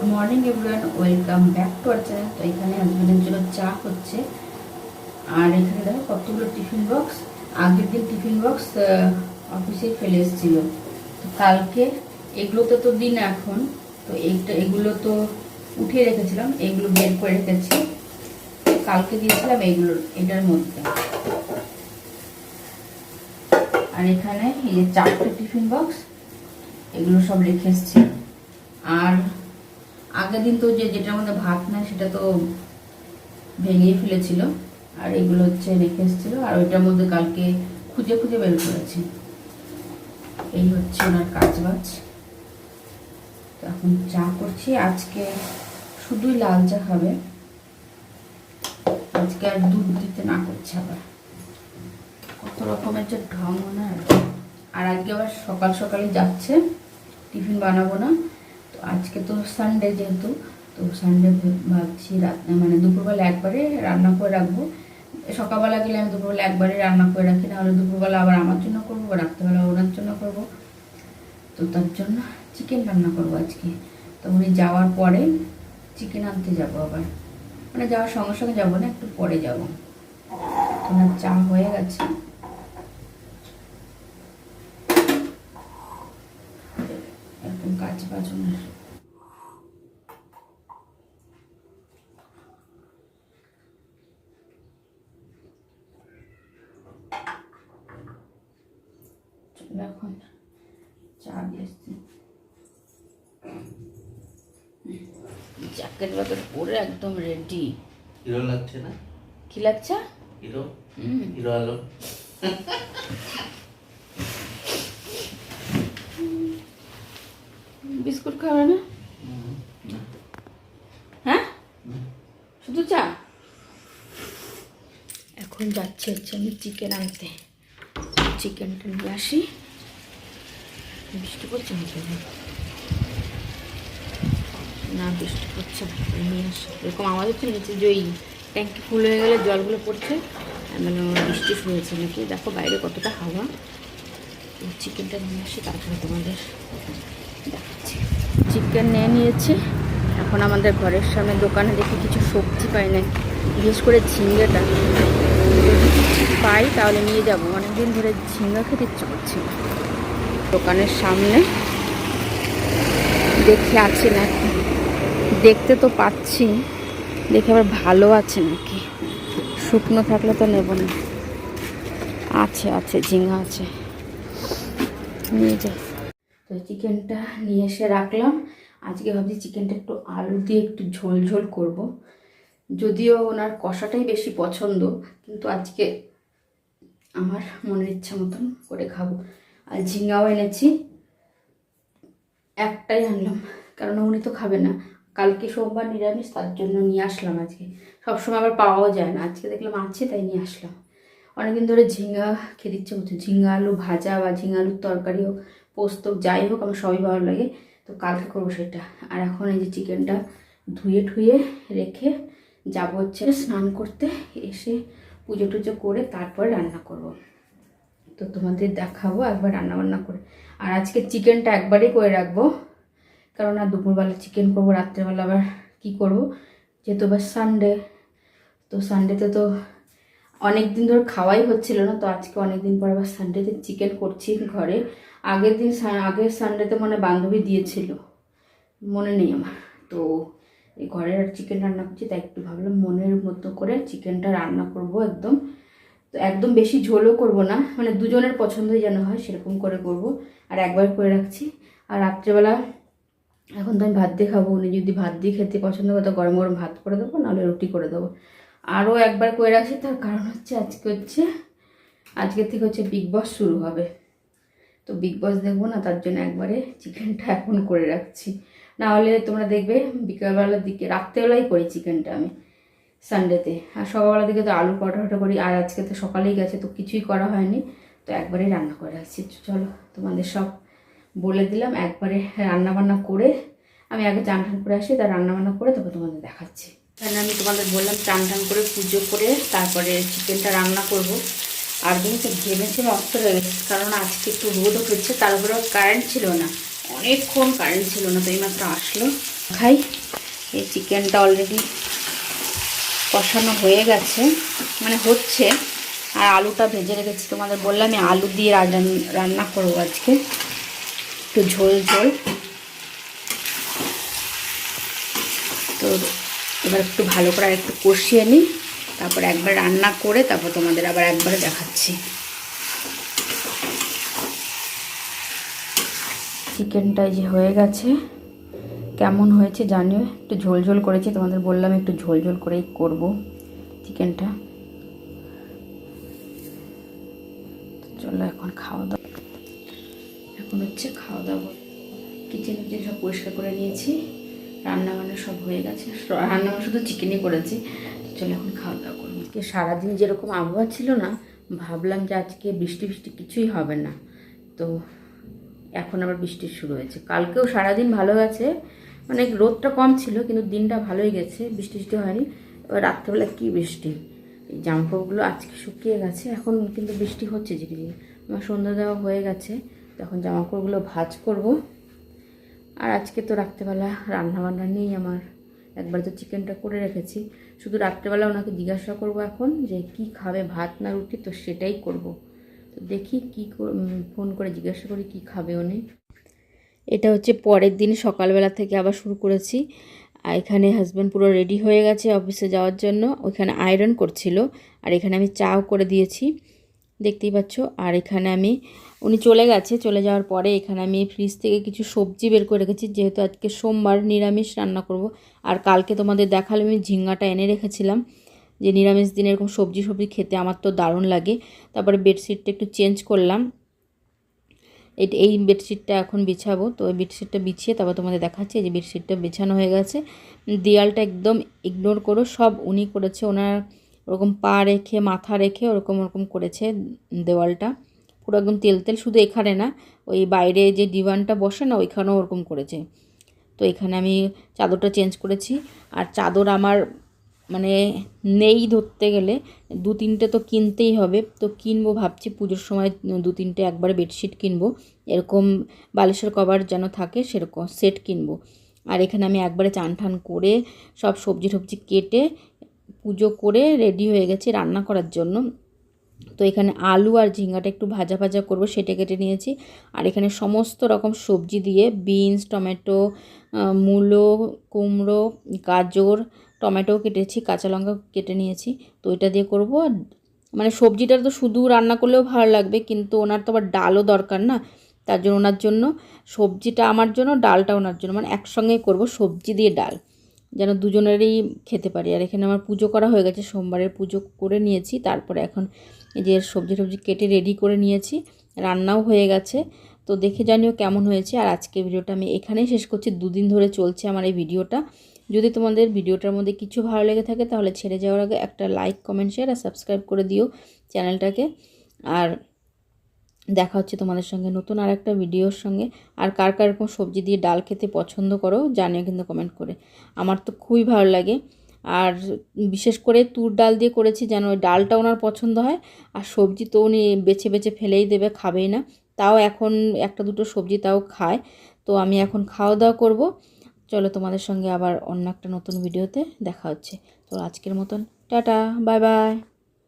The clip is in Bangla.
Good morning everyone welcome back to our channel তো এখানে হাজবেন্ডের জন্য চা হচ্ছে। আর এখানে দেখো কতগুলো টিফিন বক্স। আগের দিন টিফিন বক্স অফিসে ফেলে এসেছিল। তো কালকে এগুলোতে তো দিন এখন। তো এইটা, এগুলো তো উঠিয়ে রেখেছিলাম। এগুলো বের করে রেখেছি। কালকে দিয়েছিলাম এগুলো, এটার মধ্যে। আর এখানে এই যে চারটে টিফিন বক্স, এগুলো সব রেখে এসেছি। আর আগের দিন তো যে যেটার মধ্যে ভাত নাই সেটা তো ভেঙে ফেলেছিল। আর এগুলো হচ্ছে রেখে এসেছিল। আর ওইটার মধ্যে কালকে খুঁজে খুঁজে বের করেছি। এই হচ্ছে ওনার কাজ বাজ তো এখন চা করছি। আজকে শুধুই লাল চা খাবে। আজকে আর দুধ দিতে না করছে আবার। কত রকমের যে ঢং ওনার। আর আজকে আবার সকাল সকালে যাচ্ছে। টিফিন বানাবো না। আজকে তো সানডে যেহেতু, তো সানডে ভাবছি রাত মানে দুপুরবেলা একবারে রান্না করে রাখব। সকালবেলা গেলে আমি দুপুরবেলা একবারে রান্না করে রাখি, নাহলে দুপুরবেলা আবার আমার জন্য করব রাত্রেবেলা ওনার জন্য করব। তো তার জন্য চিকেন রান্না করব আজকে। তো উনি যাওয়ার পরে চিকেন আনতে যাব আবার। মানে যাওয়ার সঙ্গে সঙ্গে যাব না, একটু পরে যাব। ওনার চা হয়ে গেছে। এরকম কাজ বাজ ওনার চলো এখন চা দিয়েছি জ্যাকেট বাকেট পরে একদম রেডি হিরো লাগছে না কি লাগছে হিরো হুম হিরো আলো বিস্কুট খাবে না? হ্যাঁ? শুধু চা? এখন যাচ্ছে হচ্ছে আমি চিকেন আনতে। চিকেনটা নিয়ে আসি। বৃষ্টি পড়ছে নাকি? না, বৃষ্টি পড়ছে নিয়ে এরকম আওয়াজ হচ্ছে নিচে যে ওই ট্যাঙ্কি ফুল হয়ে গেলে জলগুলো পড়ছে? মানে বৃষ্টি শুরু নাকি? দেখো বাইরে কতটা হাওয়া। চিকেনটা নিয়ে আসি, তারপরে তোমাদের চিকেন নিয়ে নিয়েছি। এখন আমাদের ঘরের সামনে দোকানে দেখি কিছু সবজি পাই না বিশেষ করে ঝিঙ্গাটা। পাই তাহলে নিয়ে যাব। অনেকদিন ধরে ঝিঙ্গা খেতে ইচ্ছে করছে দোকানের সামনে দেখি আছে নাকি? দেখতে তো পাচ্ছি। দেখে আবার ভালো আছে নাকি? শুকনো থাকলে তো নেব না। আছে আছে, ঝিঙ্গা আছে। নিয়ে যাই। তো চিকেনটা নিয়ে এসে রাখলাম। আজকে ভাবছি চিকেনটা একটু আলু দিয়ে একটু ঝোল ঝোল করব। যদিও ওনার কষাটাই বেশি পছন্দ, কিন্তু আজকে আমার মনের ইচ্ছা মতন করে খাব। আর ঝিঙ্গাও এনেছি, একটাই আনলাম, কারণ উনি তো খাবে না। কালকে সোমবার নিরামিষ, তার জন্য নিয়ে আসলাম আজকে। সবসময় আবার পাওয়াও যায় না। আজকে দেখলাম আছে, তাই নিয়ে আসলাম। অনেকদিন ধরে ঝিঙ্গা খেতে ইচ্ছে করছে। ঝিঙ্গা আলু ভাজা বা ঝিঙ্গা আলুর তরকারি হোক পোস্ত, যাই হোক, আমার সবই ভালো লাগে। তো কালকে করব সেটা। আর এখন এই যে চিকেনটা ধুয়ে ঠুয়ে রেখে যাব হচ্ছে স্নান করতে। এসে পুজো টুজো করে তারপরে রান্না করব। তো তোমাদের দেখাবো একবার রান্না বান্না করে। আর আজকে চিকেনটা একবারই করে রাখব। কারণ আর দুপুরবেলা চিকেন করব, রাত্রেবেলা আবার কী করব? যেহেতু আবার সানডে তো সানডেতে তো অনেক দিন ধরে খাওয়াই হচ্ছিল না, তো আজকে অনেক দিন পর আবার সানডেতে চিকেন করছি ঘরে। আগের দিন আগের সানডেতে মানে বান্ধবী দিয়েছিল, মনে নেই আমার। তো এই ঘরের আর চিকেন রান্না করছি, তাই একটু ভাবলাম মনের মতো করে চিকেনটা রান্না করব একদম। তো একদম বেশি ঝোলও করব না মানে দুজনের পছন্দই যেন হয় সেরকম করে করব, আর একবার করে রাখছি। আর রাত্রেবেলা এখন তো আমি ভাত দিয়ে খাব, উনি যদি ভাত দিয়ে খেতে পছন্দ করে, তো গরম গরম ভাত করে দেবো, নাহলে রুটি করে দেবো। আরও একবার করে রাখছি তার কারণ হচ্ছে আজকে হচ্ছে, আজকে থেকে হচ্ছে বিগ বস শুরু হবে। তো বিগ বস দেখব না, তার জন্য একবারে চিকেনটা এখন করে রাখছি। না হলে তোমরা দেখবে বিকালবেলার দিকে, রাত্রেবেলাই করি চিকেনটা আমি সানডেতে আর সকালবেলার দিকে তো আলু পরোটা করি, আর আজকে তো সকালেই গেছে, তো কিছুই করা হয়নি। তো একবারে রান্না করে রাখছি চলো, তোমাদের সব বলে দিলাম, একবারে রান্না বান্না করে, আমি আগে চান টান করে আসি, তার রান্না বান্না করে তারপর তোমাদের দেখাচ্ছি। এখানে আমি তোমাদের বললাম চান টান করে পুজো করে তারপরে চিকেনটা রান্না করব। আর দিন তো ঘেমেছে নষ্ট হয়ে গেছে কারণ আজকে একটু রোদ উঠেছে, তার উপরে কারেন্ট ছিল না। অনেকক্ষণ কারেন্ট ছিল না তো এইমাত্র আসলো। খাই, এই চিকেনটা অলরেডি কষানো হয়ে গেছে মানে হচ্ছে। আর আলুটা ভেজে রেখেছি, তোমাদের বললাম আমি আলু দিয়ে রান্না করব আজকে। একটু ঝোল ঝোল। তো এবার একটু ভালো করে একটু কষিয়ে নিই। তারপর একবার রান্না করে তারপর তোমাদের আবার একবারে দেখাচ্ছি। চিকেনটা যে হয়ে গেছে। কেমন হয়েছে জানিও? একটু ঝোল ঝোল করেছি, তোমাদের বললাম একটু ঝোল ঝোল করেই করব চিকেনটা। চলো এখন খাওয়া দাওয়া। এখন হচ্ছে খাওয়া দাওয়া। কিচেন টিচেন সব পরিষ্কার করে নিয়েছি। রান্না বান্না সব হয়ে গেছে। রান্না শুধু চিকেনই করেছি। চলে এখন খাওয়া দাওয়া করব। আজকে সারাদিন যেরকম আবহাওয়া ছিল না, ভাবলাম যে আজকে বৃষ্টি বৃষ্টি কিছুই হবে না। তো এখন আবার বৃষ্টি শুরু হয়েছে। কালকেও সারাদিন ভালো গেছে মানে রোদটা কম ছিল, কিন্তু দিনটা ভালোই গেছে। বৃষ্টি বৃষ্টি হয়নি। এবার রাত্রেবেলা কী বৃষ্টি? এই জামাকাপড়গুলো আজকে শুকিয়ে গেছে। এখন কিন্তু বৃষ্টি হচ্ছে ঝিরিঝিরি আমার সন্ধ্যা দেওয়া হয়ে গেছে। তখন জামাকাপড়গুলো ভাজ করব। আর আজকে তো রাত্রেবেলা রান্নাবান্না নেই আমার। একবার তো চিকেনটা করে রেখেছি। শুধু রাত্রেবেলা ওনাকে জিজ্ঞাসা করব এখন যে কি খাবে, ভাত না রুটি? তো সেটাই করব। তো দেখি কী ফোন করে জিজ্ঞাসা করি কি খাবে উনি। এটা হচ্ছে পরের দিন সকালবেলা থেকে আবার শুরু করেছি। আর এখানে হাজব্যান্ড পুরো রেডি হয়ে গেছে অফিসে যাওয়ার জন্য। ওইখানে আয়রন করছিল। আর এখানে আমি চাও করে দিয়েছি। দেখতেই পাচ্ছ। আর এখানে আমি, উনি চলে গেছে, চলে যাওয়ার পরে এখানে আমি ফ্রিজ থেকে কিছু সবজি বের করে রেখেছি। যেহেতু আজকে সোমবার নিরামিষ রান্না করব। আর কালকে তোমাদের দেখালে আমি ঝিঙ্গাটা এনে রেখেছিলাম। যে নিরামিষ দিনে এরকম সবজি সবজি খেতে আমার তো দারুণ লাগে। তারপরে বেডশিটটা একটু চেঞ্জ করলাম। এই বেডশিটটা এখন বিছাবো। তো ওই বেডশিটটা বিছিয়ে তারপর তোমাদের দেখাচ্ছি। যে বেডশিটটা বিছানো হয়ে গেছে। দেয়ালটা একদম ইগনোর করো। সব উনি করেছে। ওনার ওরকম পা রেখে, মাথা রেখে ওরকম ওরকম করেছে দেওয়ালটা। পুরো একদম তেল তেল শুধু এখানে না, ওই বাইরে যে ডিভানটা বসে না, ওইখানেও ওরকম করেছে। তো এখানে আমি চাদরটা চেঞ্জ করেছি। আর চাদর আমার মানে নেই ধরতে গেলে, দু তিনটে তো কিনতেই হবে। তো কিনবো ভাবছি, পুজোর সময় দু তিনটে একবারে বেডশিট কিনবো। এরকম বালিশের কভার যেন থাকে, সেরকম সেট কিনবো। আর এখানে আমি একবারে চান ঠান করে সব সবজি টবজি কেটে পুজো করে রেডি হয়ে গেছে রান্না করার জন্য। তো এখানে আলু আর ঝিঙ্গাটা একটু ভাজা ভাজা করব, সেটা কেটে নিয়েছি। আর এখানে সমস্ত রকম সবজি দিয়ে বিনস, টমেটো মূলো, কুমড়ো, গাজর টমেটো কেটেছি, কাঁচা লঙ্কা কেটে নিয়েছি। তো ওইটা দিয়ে করব। মানে সবজিটা তো শুধু রান্না করলেও ভালো লাগবে, কিন্তু ওনার তো আবার ডালও দরকার না, তার জন্য ওনার জন্য সবজিটা আমার জন্য, ডালটা ওনার জন্য। মানে একসঙ্গে করব সবজি দিয়ে ডাল। যেন দুজনেরই খেতে পারি। আর এখানে আমার পুজো করা হয়ে গেছে, সোমবারের পুজো করে নিয়েছি, তারপরে এখন এই যে সবজি টবজি কেটে রেডি করে নিয়েছি, রান্নাও হয়ে গেছে। তো দেখে জানিও কেমন হয়েছে, আর আজকে ভিডিওটা আমি এখানেই শেষ করছি। দুদিন ধরে চলছে আমার এই ভিডিওটা। যদি তোমাদের ভিডিওটার মধ্যে কিছু ভালো লেগে থাকে, তাহলে ছেড়ে যাওয়ার আগে একটা লাইক কমেন্ট শেয়ার আর সাবস্ক্রাইব করে দিও চ্যানেলটাকে। আর দেখা হচ্ছে তোমাদের সঙ্গে নতুন আর একটা ভিডিওর সঙ্গে। আর কার কার এরকম সবজি দিয়ে ডাল খেতে পছন্দ করো, জানিও কিন্তু কমেন্ট করে। আমার তো খুবই ভালো লাগে। আর বিশেষ করে তুর ডাল দিয়ে করেছি যেন ওই ডালটা ওনার পছন্দ হয়। আর সবজি তো উনি বেছে বেছে ফেলেই দেবে, খাবেই না। তাও এখন একটা দুটো সবজি তাও খায়। তো আমি এখন খাওয়া দাওয়া করব। চলো তোমাদের সঙ্গে আবার অন্য একটা নতুন ভিডিওতে দেখা হচ্ছে। তো আজকের মতন, টাটা, বাই বাই।